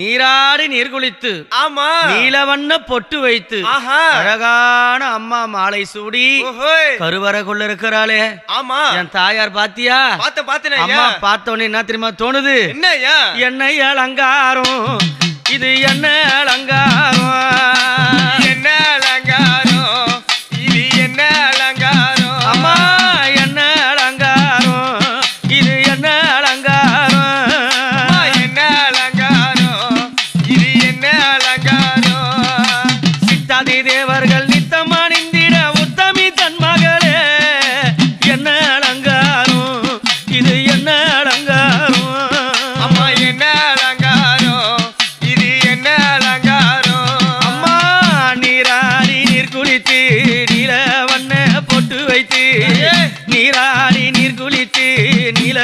நீர் குளித்து ஆமா. நீலவண்ண பொட்டு வைத்து அழகான அம்மா மாலை சூடி கருவறைக்குள்ள இருக்கிறாளே. ஆமா. என் தாயார் பாத்தியா? பாத்த பாத்தனே அம்மா பார்த்த உடனே என்ன தெரியுமா தோணுது? என்ன ஐயா என்னை அலங்காரம். இது என்ன தேவர்கள் நித்தம் அணிந்திட உத்தமி தன் மகளே. என்ன அலங்காரம்? இது என்ன அலங்காரம்? அம்மா என்ன அலங்காரம்? இது என்ன அலங்காரம்? அம்மா நீராடி நீர் குளித்து நில வண்ண பொட்டு வைத்து நீராடி நீர் குளித்து நில